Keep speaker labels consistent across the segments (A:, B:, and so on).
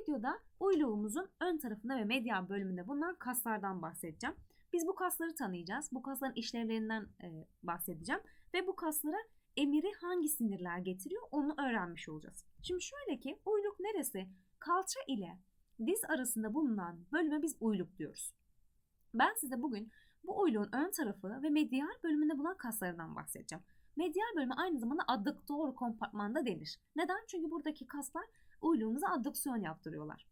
A: videoda uyluğumuzun ön tarafında ve medial bölümünde bulunan kaslardan bahsedeceğim. Biz bu kasları tanıyacağız. Bu kasların işlevlerinden e, bahsedeceğim. Ve bu kaslara emiri hangi sinirler getiriyor onu öğrenmiş olacağız. Şimdi şöyle ki uyluk neresi? Kalça ile diz arasında bulunan bölüme biz uyluk diyoruz. Ben size bugün bu uyluğun ön tarafı ve medial bölümünde bulunan kaslarından bahsedeceğim. Medial bölümü aynı zamanda adduktor kompartmanda denir. Neden? Çünkü buradaki kaslar uyluğumuza addüksiyon yaptırıyorlar.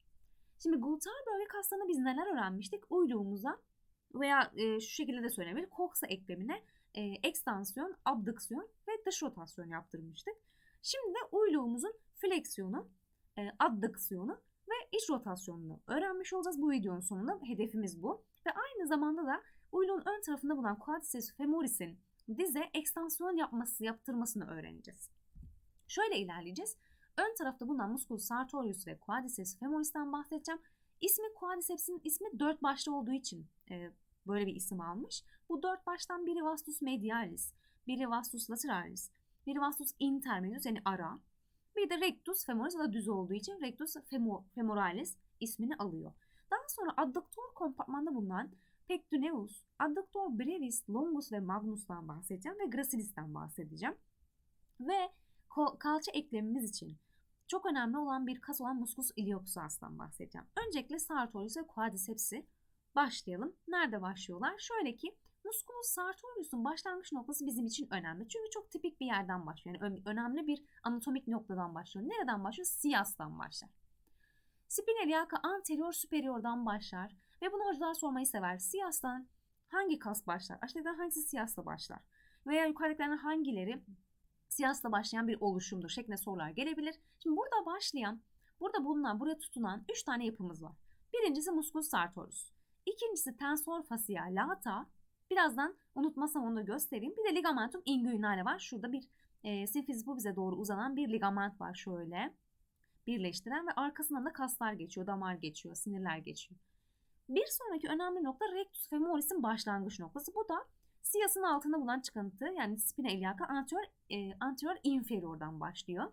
A: Şimdi gluteal bölge kaslarında biz neler öğrenmiştik? Uyluğumuza veya e, şu şekilde de söylenebilir. Koksa eklemine e, ekstansiyon, abdüksiyon ve dış rotasyon yaptırmıştık. Şimdi de uyluğumuzun fleksiyonu, e, addüksiyonu ve iç rotasyonunu öğrenmiş olacağız. Bu videonun sonunda hedefimiz bu. Ve aynı zamanda da uyluğun ön tarafında bulunan quadriceps femoris'in dize ekstansiyon yapması, yaptırmasını öğreneceğiz. Şöyle ilerleyeceğiz. Ön tarafta bulunan musculus sartorius ve quadriceps femoris'ten bahsedeceğim. İsmi quadriceps'in ismi dört başlı olduğu için e, böyle bir isim almış. Bu dört baştan biri vastus medialis, biri vastus lateralis, biri vastus intermedius yani ara. Bir de rectus femoris da düz olduğu için rectus femoralis ismini alıyor. Daha sonra adduktor kompartmanda bulunan pectineus, adduktor brevis, longus ve magnus'tan bahsedeceğim ve gracilis'ten bahsedeceğim. Ve kalça eklemimiz için çok önemli olan bir kas olan musculus iliopsoas'tan bahsedeceğim. Öncelikle sartorius ve quadriceps'i başlayalım. Nerede başlıyorlar? Şöyle ki musculus sartorius'un başlangıç noktası bizim için önemli. Çünkü çok tipik bir yerden başlıyor. Yani önemli bir anatomik noktadan başlıyor. Nereden başlıyor? Siyastan başlar. Spinal yaka anterior superior'dan başlar ve bunu hocalar sormayı sever. Siyastan hangi kas başlar? Aşağıdakilerden hangisi siyasla başlar? Veya yukarıdakilerden hangileri siyasla başlayan bir oluşumdur şeklinde sorular gelebilir. Şimdi burada başlayan, burada bulunan, buraya tutunan 3 tane yapımız var. Birincisi musculus sartorius. İkincisi tensor fascia lata. Birazdan unutmasam onu da göstereyim. Bir de ligamentum inguinale var. Şurada bir e, sifiz bu bize doğru uzanan bir ligament var şöyle. Birleştiren ve arkasından da kaslar geçiyor, damar geçiyor, sinirler geçiyor. Bir sonraki önemli nokta rectus femoris'in başlangıç noktası. Bu da siyasın altında bulunan çıkıntı yani spina iliaca anterior, e, anterior inferior'dan başlıyor.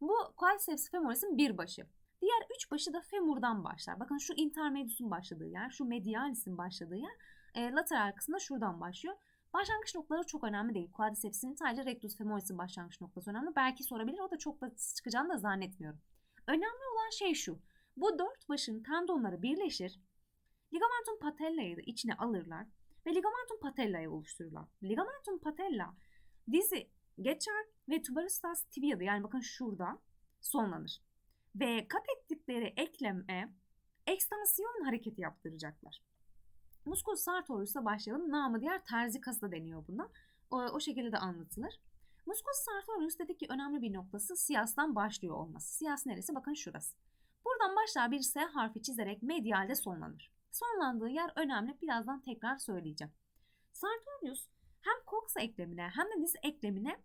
A: Bu quadriceps femoris'in bir başı. Diğer üç başı da femurdan başlar. Bakın şu intermedius'un başladığı yer, şu medialis'in başladığı yer, e, lateral kısmında şuradan başlıyor. Başlangıç noktaları çok önemli değil. Quadriceps'in sadece rectus femoris'in başlangıç noktası önemli. Belki sorabilir. O da çok da çıkacağını da zannetmiyorum. Önemli olan şey şu. Bu dört başın tendonları birleşir. Ligamentum patella'yı da içine alırlar ve ligamentum patella'yı oluştururlar. Ligamentum patella dizi geçer ve tuberostas tibia'da yani bakın şurada sonlanır. Ve kat ettikleri ekleme ekstansiyon hareketi yaptıracaklar. Musculus sartorius'a başlayalım. Namı diğer terzi kası da deniyor buna. O, o şekilde de anlatılır. Musculus sartorius dedik ki önemli bir noktası siyastan başlıyor olması. Siyas neresi? Bakın şurası. Buradan başlar bir S harfi çizerek medialde sonlanır. Sonlandığı yer önemli. Birazdan tekrar söyleyeceğim. Sartorius hem coxa eklemine hem de diz eklemine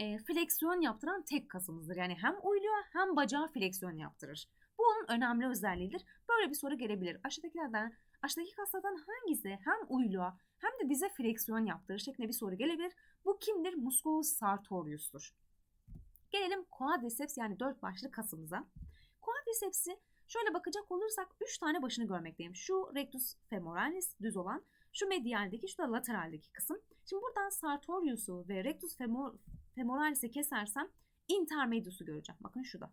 A: e, fleksiyon yaptıran tek kasımızdır. Yani hem uyluyor hem bacağı fleksiyon yaptırır. Bu onun önemli özelliğidir. Böyle bir soru gelebilir. Aşağıdakilerden, aşağıdaki kaslardan hangisi hem uyluğa hem de dize fleksiyon yaptırır şeklinde bir soru gelebilir. Bu kimdir? Musculus sartorius'tur. Gelelim quadriceps yani dört başlı kasımıza. Quadriceps'i şöyle bakacak olursak 3 tane başını görmekteyim. Şu rectus femoralis düz olan, şu medialdeki, şu da lateraldeki kısım. Şimdi buradan sartorius'u ve rectus femor, femoralis'i kesersem intermedius'u göreceğim. Bakın şu da.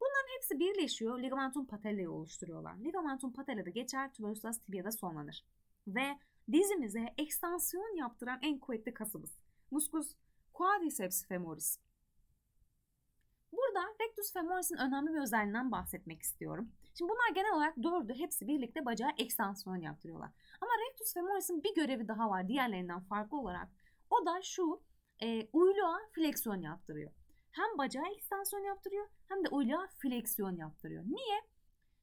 A: Bunların hepsi birleşiyor. Ligamentum patella'yı oluşturuyorlar. Ligamentum patella'da geçer, tuberostas tibia'da sonlanır. Ve dizimize ekstansiyon yaptıran en kuvvetli kasımız. Musculus quadriceps femoris. Burada rectus femoris'in önemli bir özelliğinden bahsetmek istiyorum. Şimdi bunlar genel olarak dördü hepsi birlikte bacağa ekstansiyon yaptırıyorlar. Ama rectus femoris'in bir görevi daha var diğerlerinden farklı olarak. O da şu e, uyluğa fleksiyon yaptırıyor. Hem bacağa ekstansiyon yaptırıyor hem de uyluğa fleksiyon yaptırıyor. Niye?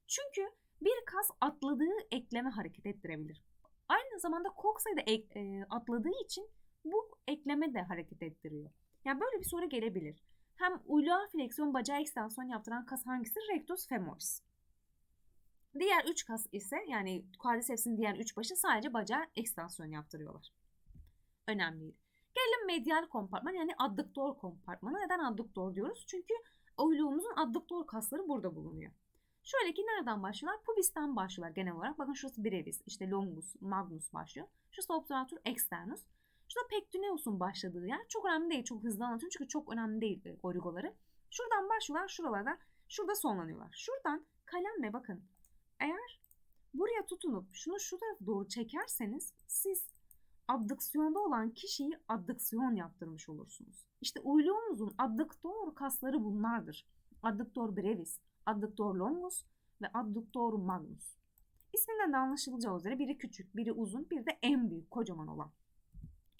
A: Çünkü bir kas atladığı ekleme hareket ettirebilir. Aynı zamanda koksayı da ek, e, atladığı için bu ekleme de hareket ettiriyor. Yani böyle bir soru gelebilir. Hem uyluğa fleksiyon bacağı ekstansiyon yaptıran kas hangisi? Rectus femoris. Diğer üç kas ise yani quadriceps'in diğer üç başı sadece bacağı ekstansiyon yaptırıyorlar. Önemliydi. Gelelim medial kompartman yani adduktor kompartmanı. Neden adduktor diyoruz? Çünkü uyluğumuzun adduktor kasları burada bulunuyor. Şöyle ki nereden başlıyorlar? Pubis'ten başlıyorlar genel olarak. Bakın şurası brevis, işte longus, magnus başlıyor. Şurası obturator externus. Şurada pectineus'un başladığı yer. Çok önemli değil. Çok hızlı anlatıyorum çünkü çok önemli değil e. Şuradan başlıyorlar. Şuralarda. Şurada sonlanıyorlar. Şuradan kalemle bakın. Eğer buraya tutunup şunu şu tarafa doğru çekerseniz siz abdüksiyonda olan kişiyi abdüksiyon yaptırmış olursunuz. İşte uyluğumuzun adduktor kasları bunlardır. Adduktor brevis, adduktor longus ve adduktor magnus. İsminden de anlaşılacağı üzere biri küçük, biri uzun, bir de en büyük, kocaman olan.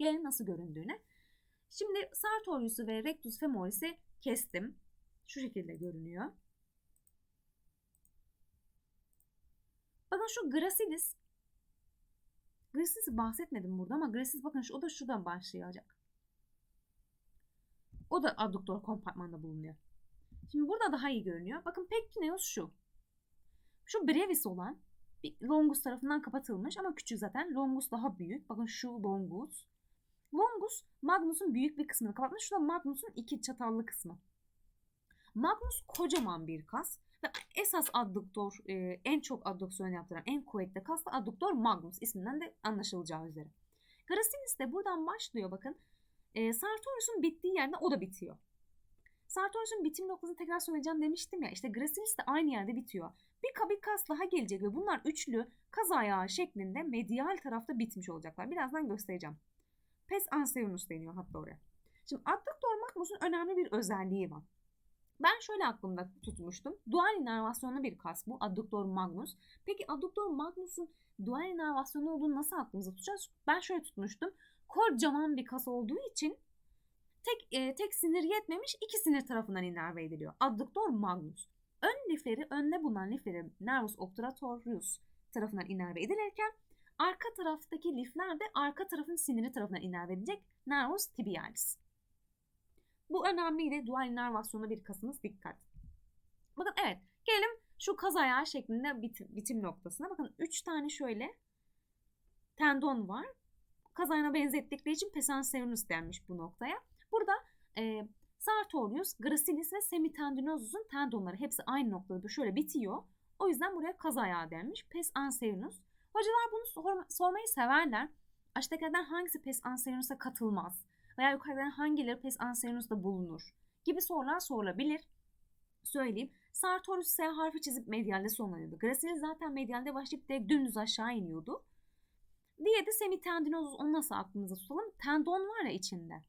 A: Gelelim nasıl göründüğüne. Şimdi sartorius'u ve rectus femoris'i kestim. Şu şekilde görünüyor. Bakın şu gracilis. Gracilis'i bahsetmedim burada ama gracilis bakın şu, o da şuradan başlayacak. O da adduktor kompartmanda bulunuyor. Şimdi burada daha iyi görünüyor. Bakın pectineus şu. Şu brevis olan longus tarafından kapatılmış ama küçük zaten. Longus daha büyük. Bakın şu longus. Longus Magnus'un büyük bir kısmını kapatmış. Şu da Magnus'un iki çatallı kısmı. Magnus kocaman bir kas ve esas adduktor, e, en çok addüksiyon yaptıran en kuvvetli kas da adduktor magnus isminden de anlaşılacağı üzere. Gracilis de buradan başlıyor bakın. E, Sartorius'un bittiği yerde o da bitiyor. Sartorius'un bitim noktasını tekrar söyleyeceğim demiştim ya. İşte Gracilis de aynı yerde bitiyor. Bir, bir kas daha gelecek ve bunlar üçlü kaz ayağı şeklinde medial tarafta bitmiş olacaklar. Birazdan göstereceğim. Pes ansevernus deniyor hatta oraya. Şimdi adduktor magnus'un önemli bir özelliği var. Ben şöyle aklımda tutmuştum. Dual inervasyonlu bir kas bu. Adduktor magnus. Peki adduktor magnus'un dual inervasyonlu olduğunu nasıl aklımıza tutacağız? Ben şöyle tutmuştum. Kocaman bir kas olduğu için tek e, tek sinir yetmemiş iki sinir tarafından inerve ediliyor. Adduktor magnus. Ön lifleri, önde bulunan lifleri nervus obturatorius tarafından inerve edilirken arka taraftaki lifler de arka tarafın siniri tarafından inerve edilecek nervus tibialis. Bu önemliydi. Dual inervasyonda bir kasınız dikkat. Bakın evet gelelim şu kaz ayağı şeklinde bitim, bitim noktasına. Bakın 3 tane şöyle tendon var. Kaz ayağına benzettikleri için pesansevernus denmiş bu noktaya. Burada e, sartorius, gracilis ve semitendinosus'un tendonları hepsi aynı noktada şöyle bitiyor. O yüzden buraya kaz ayağı denmiş. Pes ansevernus. Hocalar bunu sor, sormayı severler. Aşağıdakilerden hangisi pes ansevernus'a katılmaz? veya yukarıdan hangileri pes anserinus'ta bulunur gibi sorular sorulabilir. Söyleyeyim. Sartorius S harfi çizip medyalde sonlanıyordu. Gracilis zaten medyalde başlayıp direkt dümdüz aşağı iniyordu. Diye de semitendinosus onu nasıl aklımıza tutalım? Tendon var ya içinde.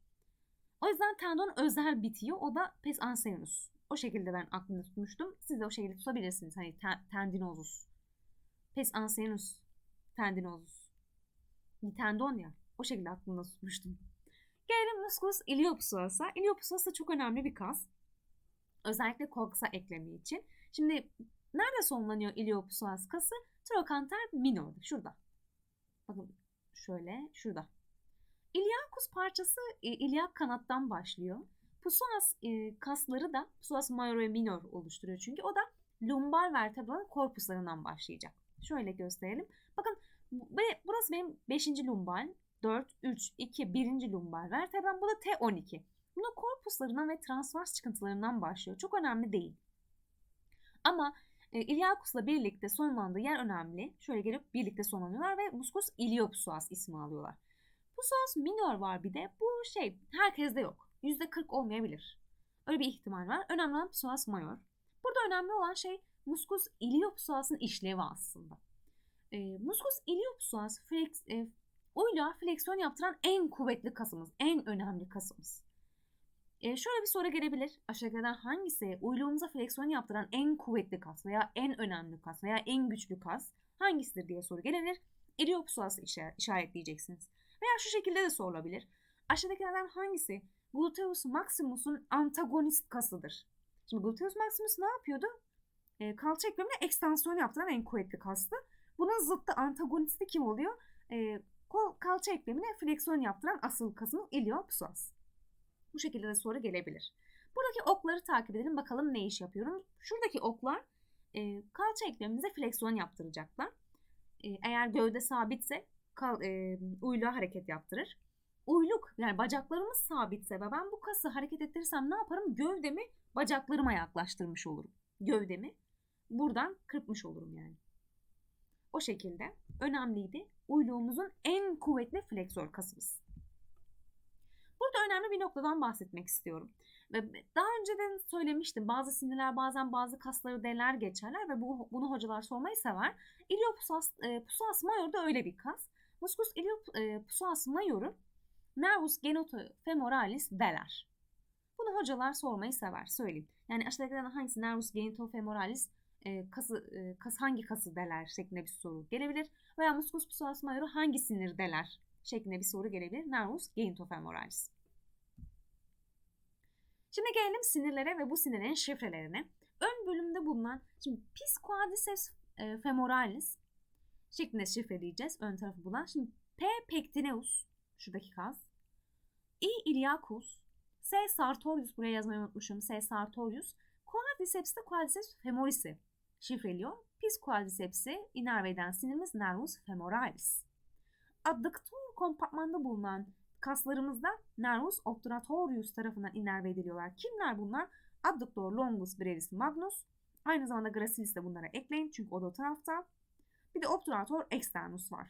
A: O yüzden tendon özel bitiyor. O da pes anserinus. O şekilde ben aklımda tutmuştum. Siz de o şekilde tutabilirsiniz. Hani te- tendinosus. Pes anserinus. Tendinosus. Bir tendon ya. O şekilde aklımda tutmuştum. Gelelim musculus iliopsoas'a. Iliopsoas da çok önemli bir kas. Özellikle koksa eklemi için. Şimdi nerede sonlanıyor iliopsoas kası? Trochanter minor. Şurada. Bakın şöyle şurada. İlyakus parçası e, ilyak kanattan başlıyor. Psoas e, kasları da psoas major ve minor oluşturuyor çünkü o da lumbar vertebral korpuslarından başlayacak. Şöyle gösterelim. Bakın burası benim 5. lumbar. 4, 3, 2, 1. lumbar vertebram. Bu da T12. Buna korpuslarından ve transvers çıkıntılarından başlıyor. Çok önemli değil. Ama e, ilyakusla birlikte sonlandığı yer önemli. Şöyle gelip birlikte sonlanıyorlar ve muskus iliopsoas ismi alıyorlar. Psoas minor var bir de. Bu şey herkeste yok. %40 olmayabilir. Öyle bir ihtimal var. Önemli olan psoas major. Burada önemli olan şey muskus iliopsoas'ın işlevi aslında. E, muskus iliopsoas flex, e, Uyla fleksiyon yaptıran en kuvvetli kasımız, en önemli kasımız. E şöyle bir soru gelebilir. Aşağıdakilerden hangisi uyluğumuza fleksiyon yaptıran en kuvvetli kas veya en önemli kas veya en güçlü kas hangisidir diye soru gelebilir. Iliopsoas'ı işaretleyeceksiniz. Veya şu şekilde de sorulabilir. Aşağıdakilerden hangisi gluteus maximus'un antagonist kasıdır? Şimdi gluteus maximus ne yapıyordu? E, kalça eklemine ekstansiyon yaptıran en kuvvetli kastı. Bunun zıttı antagonisti kim oluyor? E, Kol kalça eklemine fleksiyon yaptıran asıl kasımız iliopsoas. Bu şekilde de soru gelebilir. Buradaki okları takip edelim bakalım ne iş yapıyorum. Şuradaki oklar e, kalça eklemimize fleksiyon yaptıracaklar. E, eğer gövde sabitse kal, e, uyluğa hareket yaptırır. uyluk yani bacaklarımız sabitse ve ben bu kası hareket ettirirsem ne yaparım? Gövdemi bacaklarıma yaklaştırmış olurum. Gövdemi buradan kırpmış olurum yani. O şekilde önemliydi. Uyluğumuzun en kuvvetli fleksör kasımız. Burada önemli bir noktadan bahsetmek istiyorum. Daha önceden söylemiştim bazı sinirler bazen bazı kasları deler geçerler ve bu, bunu hocalar sormayı sever. Iliopsoas e, psoas major da öyle bir kas. Muscus iliopsoas major'u nervus genitofemoralis deler. Bunu hocalar sormayı sever söyleyeyim. Yani aşağıdakilerden hangisi nervus genitofemoralis e, kası, e, kas hangi kası deler şeklinde bir soru gelebilir. Veya muscus psoas major'u hangi sinir deler şeklinde bir soru gelebilir. Nervus genitofemoralis. Şimdi gelelim sinirlere ve bu sinirlerin şifrelerine. Ön bölümde bulunan şimdi pis quadriceps femoralis şeklinde şifreleyeceğiz ön tarafı bulunan. Şimdi P pectineus şuradaki kas. I iliacus. S sartorius buraya yazmayı unutmuşum. S sartorius. Quadriceps de quadriceps femoris'i şifreliyor. Pis quadriceps'i inerve eden sinirimiz nervus femoralis. Adductor kompartmanda bulunan kaslarımızda nervus obturatorius tarafından inerve ediliyorlar. Kimler bunlar? Adductor longus brevis magnus. Aynı zamanda gracilis de bunlara ekleyin çünkü o da o tarafta. Bir de obturator externus var.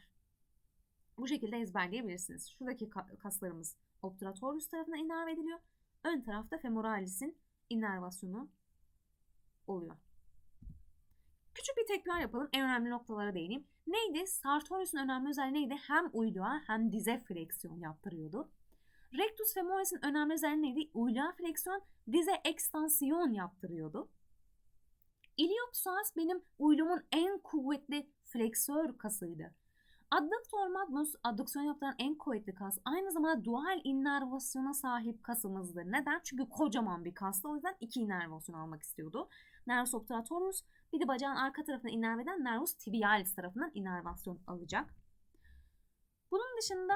A: Bu şekilde ezberleyebilirsiniz. Şuradaki kaslarımız obturatorius tarafından inerve ediliyor. Ön tarafta femoralis'in inervasyonu oluyor. Küçük bir tekrar yapalım. En önemli noktalara değineyim. Neydi? Sartorius'un önemli özelliği neydi? Hem uyluğa hem dize fleksiyon yaptırıyordu. Rectus femoris'in önemli özelliği neydi? Uyluğa fleksiyon, dize ekstansiyon yaptırıyordu. Iliopsoas benim uylumun en kuvvetli fleksör kasıydı. Adductor magnus adduksiyon yaptıran en kuvvetli kas. Aynı zamanda dual innervasyona sahip kasımızdır. Neden? Çünkü kocaman bir kastı. O yüzden iki innervasyon almak istiyordu. Nervus obturatorius bir de bacağın arka tarafına inerveden nervus tibialis tarafından inervasyon alacak. Bunun dışında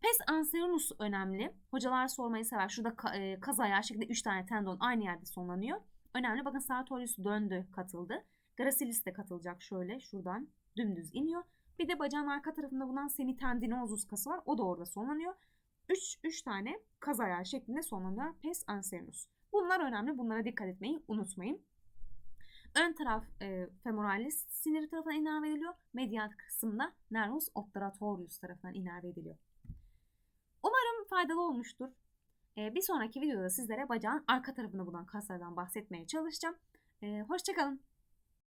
A: pes anserinus önemli. Hocalar sormayı sever. Şurada e, kaz ayağı şeklinde 3 tane tendon aynı yerde sonlanıyor. Önemli. Bakın sartorius döndü, katıldı. Gracilis de katılacak şöyle şuradan dümdüz iniyor. Bir de bacağın arka tarafında bulunan semitendinosus kası var. O da orada sonlanıyor. 3 3 tane kaz ayağı şeklinde sonlanıyor. Pes anserinus. Bunlar önemli. Bunlara dikkat etmeyi unutmayın. Ön taraf e, femoralis siniri tarafından inerve ediliyor. Medial kısımda nervus obturatorius tarafından inerve ediliyor. Umarım faydalı olmuştur. E, bir sonraki videoda sizlere bacağın arka tarafında bulunan kaslardan bahsetmeye çalışacağım. E, hoşçakalın.